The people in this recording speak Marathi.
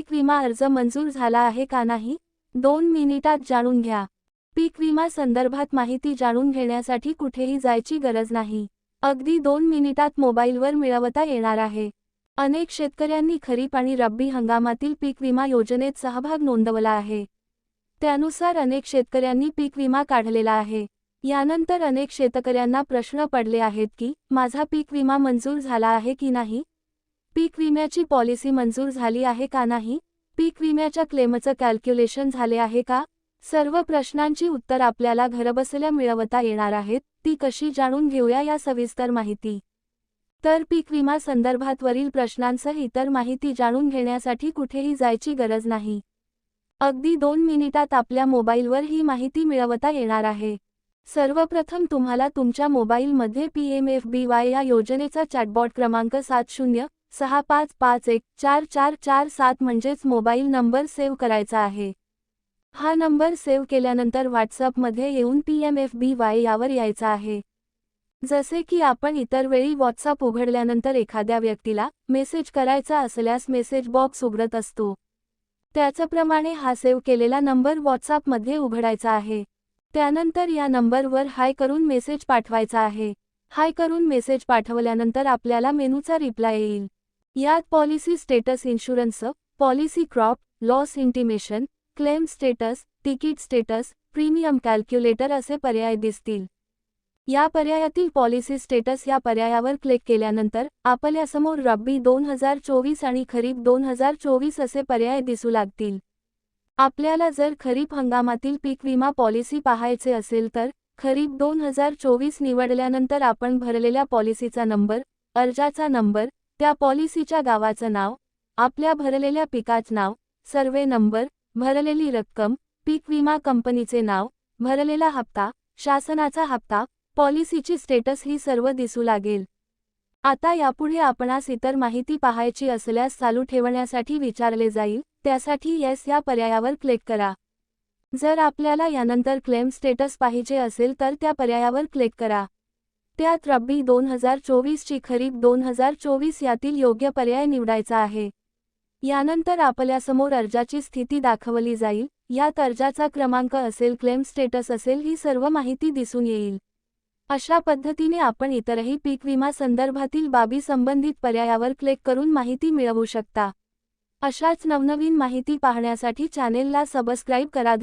पीक विमा अर्ज मंजूर झाला आहे का नाही दोन मिनिटात जाणून घ्या. पीक विमा संदर्भात माहिती जाणून घेण्यासाठी कुठेही जायची गरज नाही. अगदी दोन मिनिटात मोबाईलवर मिळवता येणार आहे. अनेक शेतकऱ्यांनी खरीप आणि रब्बी हंगामातील पीक विमा योजनेत सहभाग नोंदवला आहे. त्यानुसार अनेक शेतकऱ्यांनी पीक विमा काढलेला आहे. यानंतर अनेक शेतकऱ्यांना प्रश्न पडले आहेत की माझा पीक विमा मंजूर झाला आहे की नाही पीक विम्याची पॉलिसी मंजूर झाली आहे का नाही? पीक विम्याच्या क्लेमचं कॅल्क्युलेशन झाले आहे का? सर्व प्रश्नांची उत्तर आपल्याला घरबसल्या मिळवता येणार आहेत ती कशी जाणून घेऊया या सविस्तर माहिती. तर पीक विमा संदर्भात वरील प्रश्नांसह इतर माहिती जाणून घेण्यासाठी कुठेही जायची गरज नाही. अगदी दोन मिनिटात आपल्या मोबाईलवर ही माहिती मिळवता येणार आहे. सर्वप्रथम तुम्हाला तुमच्या मोबाईलमध्ये P M F B Y या योजनेचा चॅटबॉट क्रमांक सात शून्य सहा पाच पाच एक चार चार चार सात म्हणजेच मोबाईल नंबर सेव्ह करायचा आहे. हा नंबर सेव्ह केल्यानंतर व्हॉट्सअपमध्ये येऊन P M F B Y यावर यायचा आहे. जसे की आपण इतर वेळी व्हॉट्सअप उघडल्यानंतर एखाद्या व्यक्तीला मेसेज करायचा असल्यास मेसेज बॉक्स उघडत असतो. त्याचप्रमाणे हा सेव्ह केलेला नंबर व्हॉट्सअपमध्ये उघडायचा आहे. त्यानंतर या नंबरवर हाय करून मेसेज पाठवायचा आहे. हाय करून मेसेज पाठवल्यानंतर आपल्याला मेनूचा रिप्लाय येईल. यात policy status insurance policy crop loss intimation claim status ticket status premium calculator असे पर्याय दिसतील. या पर्यायातील पॉलिसी स्टेटस या पर्यायावर क्लिक केल्यानंतर आपल्यासमोर रब्बी दोन हजार चोवीस आणि खरीप दोन हजार चोवीस असे पर्याय दिसू लागतील. आपल्याला जर खरीप हंगामातील पीक विमा पॉलिसी पाहायचे असेल तर खरीप दोन हजार चोवीस निवडल्यानंतर आपण भरलेल्या पॉलिसीचा नंबर अर्जाचा नंबर त्या पॉलिसीच्या गावाचं नाव आपल्या भरलेल्या पिकाचं नाव सर्वे नंबर भरलेली रक्कम पीक विमा कंपनीचे नाव भरलेला हप्ता शासनाचा हप्ता पॉलिसीची स्टेटस ही सर्व दिसू लागेल. आता यापुढे आपणास इतर माहिती पाहायची असल्यास चालू ठेवण्यासाठी विचारले जाईल त्यासाठी येस या पर्यायावर क्लिक करा. जर आपल्याला यानंतर क्लेम स्टेटस पाहिजे असेल तर त्या पर्यायावर क्लिक करा. त्यात रब्बी दोन हजार चोवीसची खरीप दोन हजार चोवीस यातील योग्य पर्याय निवडायचा आहे. यानंतर आपल्यासमोर अर्जाची स्थिती दाखवली जाईल. यात अर्जाचा क्रमांक असेल क्लेम स्टेटस असेल ही सर्व माहिती दिसून येईल. अशा पद्धतीने आपण इतरही पीक विमा संदर्भातील बाबी संबंधित पर्यायावर क्लिक करून माहिती मिळवू शकता. अशाच नवनवीन माहिती पाहण्यासाठी चॅनेलला सबस्क्राईब करा.